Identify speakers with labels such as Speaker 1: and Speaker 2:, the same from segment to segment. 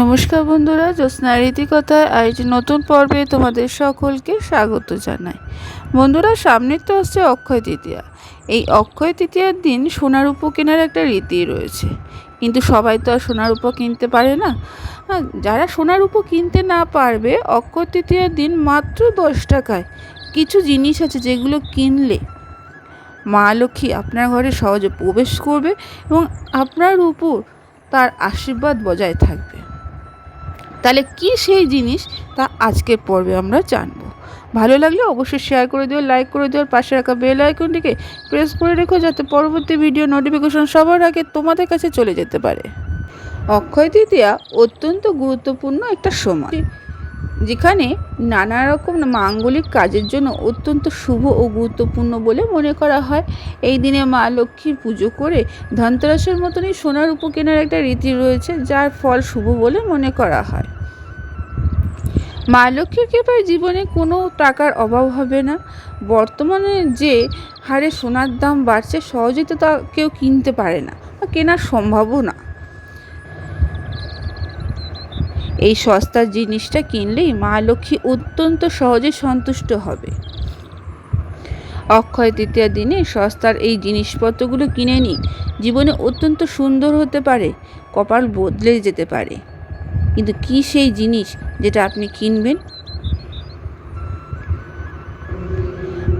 Speaker 1: নমস্কার বন্ধুরা, জ্যোৎস্না রীতিকথায় আজ নতুন পর্বে তোমাদের সকলকে স্বাগত জানাই। বন্ধুরা, সামনে তো আসছে অক্ষয় তৃতীয়া। এই অক্ষয় তৃতীয়ার দিন সোনার উপো কেনার একটা রীতি রয়েছে। কিন্তু সবাই তো আর সোনার উপো কিনতে পারে না। যারা সোনার উপো কিনতে না পারবে, অক্ষয় তৃতীয়ার দিন মাত্র দশ টাকায় কিছু জিনিস আছে যেগুলো কিনলে মা লক্ষ্মী আপনার ঘরে সহজে প্রবেশ করবে এবং আপনার উপর তার আশীর্বাদ বজায় থাকবে। তাহলে কি সেই জিনিস? তা আজকের পর্বে আমরা জানব। ভালো লাগলে অবশ্যই শেয়ার করে দিও লাইক করে দিও পাশে রাখা বেল আইকনটিকে প্রেস করে রেখো যাতে পরবর্তী ভিডিও নোটিফিকেশন সবার আগে তোমাদের কাছে চলে যেতে পারে। অক্ষয় তৃতীয়া, অত্যন্ত গুরুত্বপূর্ণ একটা সময়, যেখানে নানা রকম মাঙ্গলিক কাজের জন্য অত্যন্ত শুভ ও গুরুত্বপূর্ণ বলে মনে করা হয়। এই দিনে মা লক্ষ্মীর পুজো করে ধনতেরাসের মতনই সোনার উপ কেনার একটা রীতি রয়েছে, যার ফল শুভ বলে মনে করা হয়। মা লক্ষ্মীর কৃপায় জীবনে কোনো টাকার অভাব হবে না। বর্তমানে যে হারে সোনার দাম বাড়ছে, সহজে তো তা কেউ কিনতে পারে না বা কেনার সম্ভবও না। এই সস্তার জিনিসটা কিনলেই মা লক্ষ্মী অত্যন্ত সহজে সন্তুষ্ট হবে। অক্ষয় তৃতীয় দিনে সস্তার এই জিনিসপত্রগুলো কিনে নিই জীবনে অত্যন্ত সুন্দর হতে পারে, কপাল বদলে যেতে পারে। কিন্তু কি সেই জিনিস যেটা আপনি কিনবেন?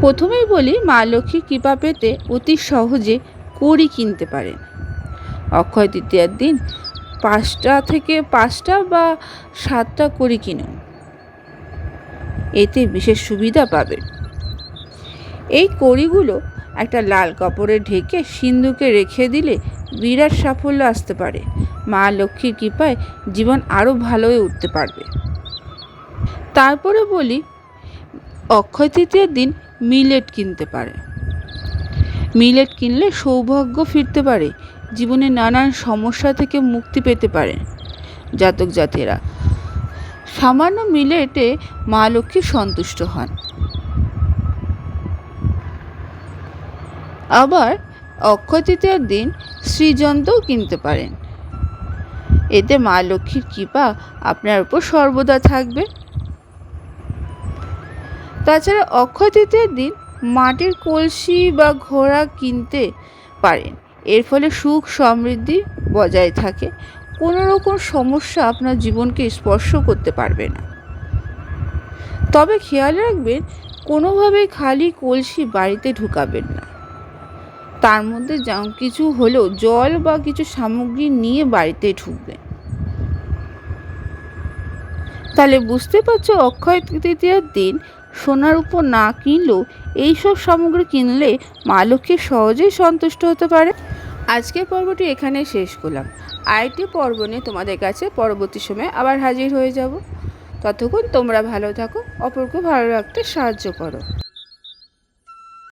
Speaker 1: প্রথমেই বলি, মা লক্ষ্মী কৃপা পেতে অতি সহজে কড়ি কিনতে পারেন। অক্ষয় তৃতীয়ার দিন পাঁচটা থেকে পাঁচটা বা সাতটা কড়ি কিনুন। এতে বিশেষ সুবিধা পাবেন এই কড়িগুলো একটা লাল কাপড়ে ঢেকে সিন্ধুকে রেখে দিলে বিরাট সাফল্য আসতে পারে। মা লক্ষ্মীর কৃপায় জীবন আরও ভালো হয়ে উঠতে পারবে। তারপরে বলি, অক্ষয় তৃতীয়ার দিন মিলেট কিনতে পারে। মিলেট কিনলে সৌভাগ্য ফিরতে পারে, জীবনে নানান সমস্যা থেকে মুক্তি পেতে পারে। জাতক জাতিরা, সামান্য মিলেটে মা লক্ষ্মী সন্তুষ্ট হন। আবার অক্ষয় তৃতীয়ার দিন শ্রীযন্ত্রও কিনতে পারেন। এতে মা লক্ষ্মীর কৃপা আপনার উপর সর্বদা থাকবে। তাছাড়া অক্ষয় তৃতীয়ার দিন মাটির কলসি বা ঘোড়া কিনতে পারেন। এর ফলে সুখ সমৃদ্ধি বজায় থাকে। কোনো রকম সমস্যা আপনার জীবনকে স্পর্শ করতে পারবে না। তবে খেয়াল রাখবেন, কোনোভাবেই খালি কলসি বাড়িতে ঢুকাবেন না। তার মধ্যে কিছু হলেও জল বা কিছু সামগ্রী নিয়ে বাড়িতে ঢুকবেন তাহলে বুঝতে পারছ, অক্ষয় তৃতীয়ার দিন সোনার উপর না কিনলেও এইসব সামগ্রী কিনলে মা লক্ষ্মী সহজেই সন্তুষ্ট হতে পারে। আজকের পর্বটি এখানে শেষ করলাম। আইটি পর্ব নিয়ে তোমাদের কাছে পরবর্তী সময়ে আবার হাজির হয়ে যাব। ততক্ষণ তোমরা ভালো থাকো, অপরকে ভালো রাখতে সাহায্য করো।